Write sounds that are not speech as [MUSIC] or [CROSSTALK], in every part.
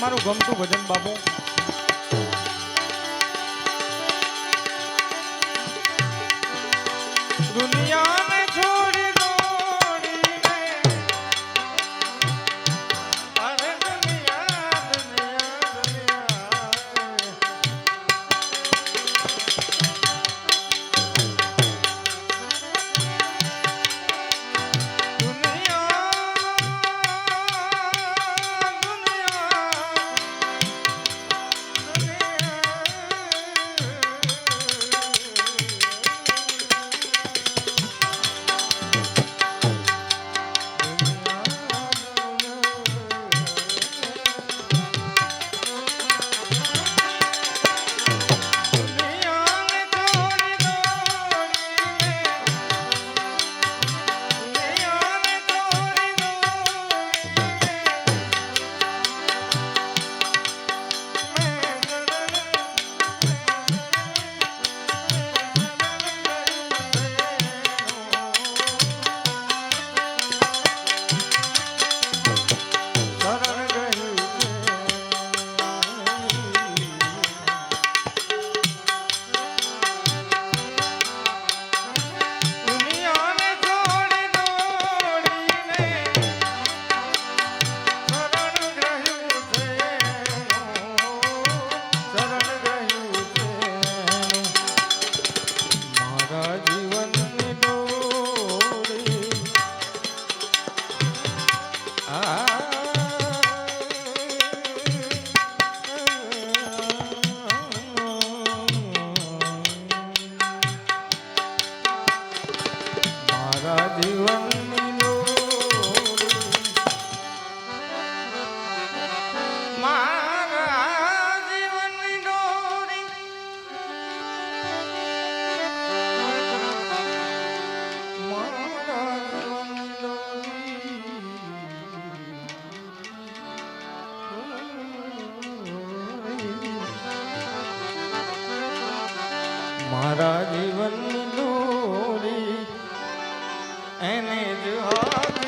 તમારું ગમતું ભજન બાપુ? દુનિયા મારા જીવન દોરી એને જ હાથ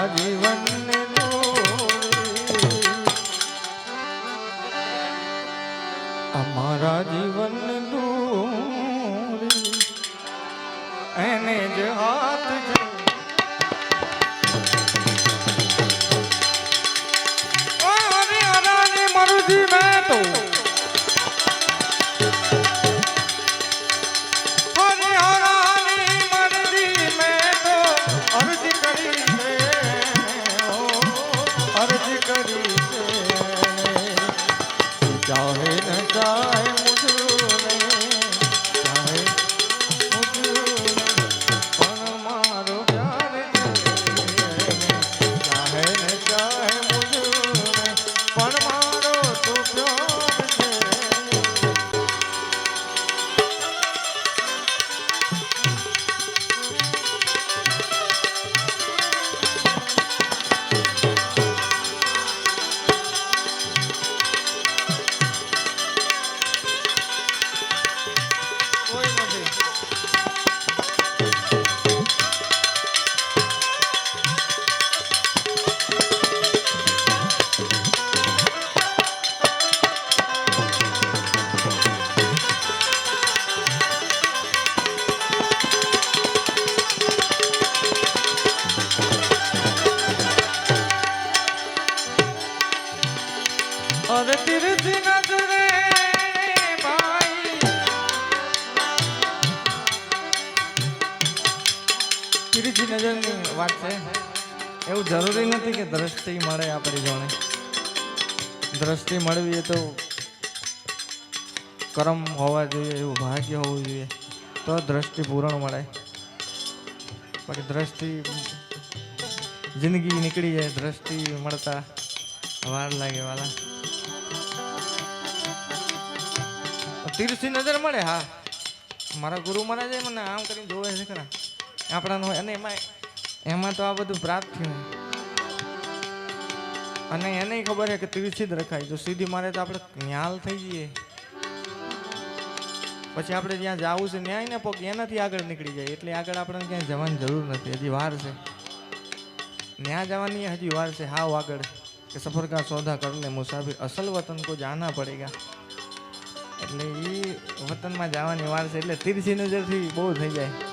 राजीव દ્રષ્ટિ મળે આપણી જોડે. દ્રષ્ટિ મળવી તો કરમ હોવા જોઈએ, એવું ભાગ્ય હોવું જોઈએ. તો દ્રષ્ટિ પૂરણ મળે. બાકી દ્રષ્ટિ જિંદગી નીકળી જાય, દ્રષ્ટિ મળતા વાર લાગે વાલા. તીરથી નજર મળે, હા. મારા ગુરુ મહારાજે મને આમ કરીને જોવે છે ખરા. આપણાનો અને એમાં એમાં તો આ બધું પ્રાપ્ત થયું. અને એને ખબર છે કે તીરથી જ રખાય જો સીધી મારે તો આપણે ન્યાલ થઈ જઈએ. પછી આપણે જ્યાં જવું છે ન્યાય ને પગ એનાથી આગળ નીકળી જાય. એટલે આગળ આપણને ક્યાંય જવાની જરૂર નથી. હજી વાર છે. ન્યા જવાની હજી વાર છે. હાવ આગળ. કે સફર કા સોદા કર લે મુસાફિર. અસલ વતન કો જાના પડેગા. એટલે એ વતનમાં જવાની વાર છે. એટલે તીરછી નજરથી બહુ થઈ જાય.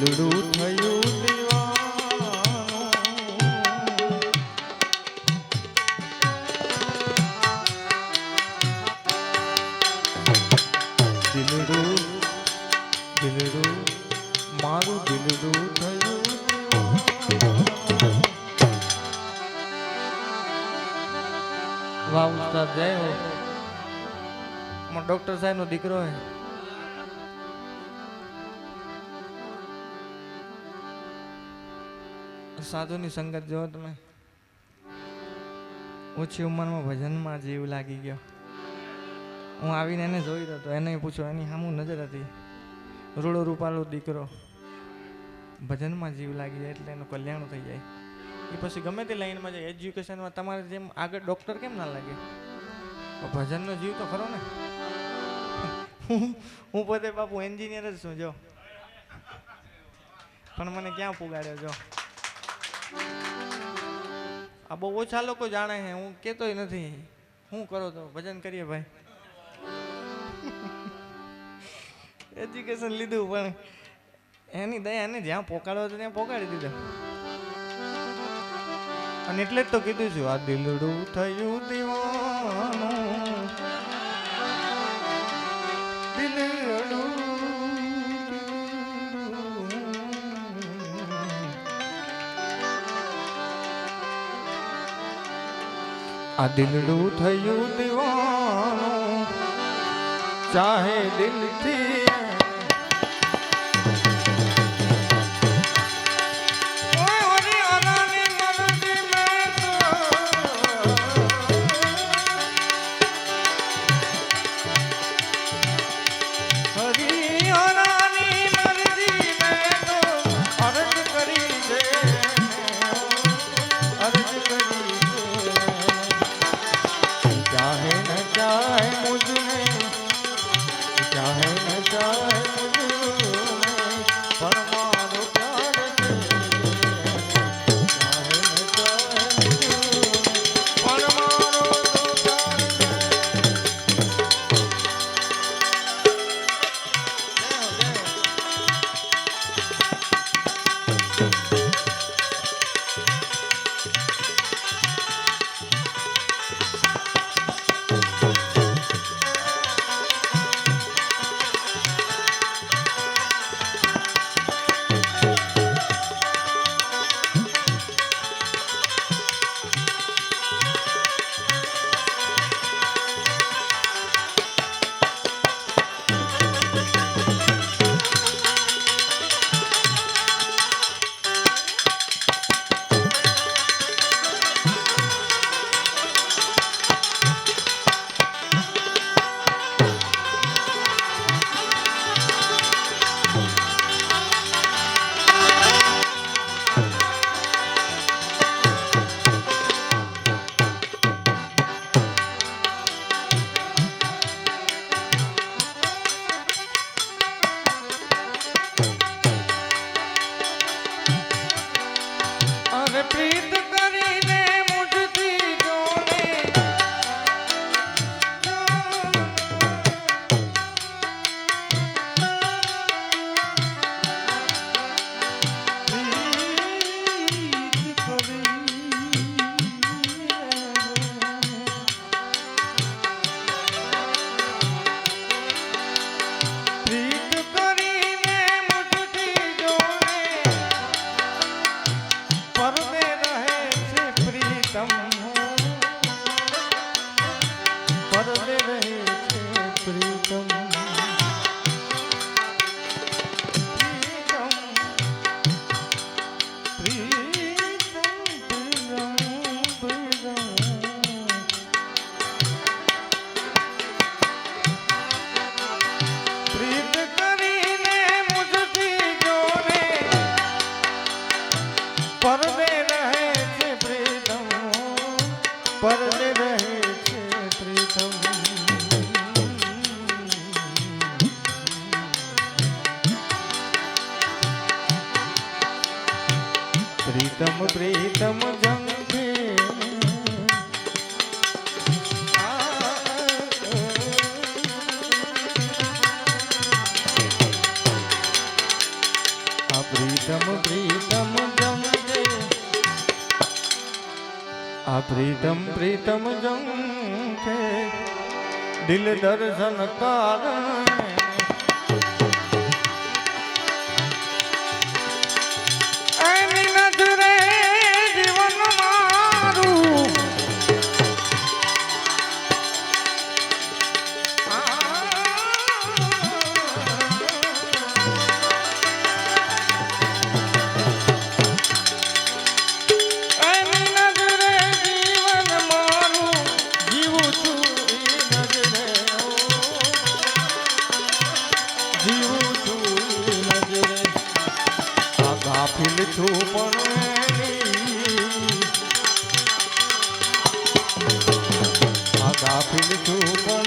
દિલડું થયું દિલડું દિલડું મારું દિલડું થયું વાહ, ઉસ્તાદ જય હો. ડોક્ટર સાહેબ નો દીકરો હે. સાધુની સંગત જો તમે. ઓછી ઉંમરમાં ભજનમાં જીવ લાગી ગયો. હું આવીને એને જોઈ હતો, એને પૂછ્યો, એની સામું નજર હતી? રૂડો રૂપાળો દીકરો. ભજનમાં જીવ લાગી જાય એટલે એનું કલ્યાણ થઈ જાય. એ પછી ગમે તે લાઈનમાં જાય, એજ્યુકેશનમાં તમારે જેમ આગળ ડૉક્ટર કેમ ના લાગે? ભજનનો જીવ તો ખરો ને. હું- હું પોતે બાપુ એન્જિનિયર જ છું, જો. પણ મને ક્યાં પુગાડ્યો, જો. આ બહુ ઓછા લોકો જાણે છે હું કહેતોય નથી. શું કરો તો? ભજન કરીએ ભાઈ. [LAUGHS] એજ્યુકેશન લીધું પણ એની દયા એને જ્યાં પોકાડો હતો ત્યાં પોકાડી દીધો. અને એટલે જ તો કીધું છું આ દિલડું થયું દીવાનું આ દિલડું થયું દીવાનું ચાહે દિલથી પ્રીતમ પ્રીતમ જંગે પ્રીતમ પ્રીતમ જંગે આ પ્રીતમ પ્રીતમ જંગે દિલ દર્શન કારણ ખીલછું પણ આગા ખીલછું પણ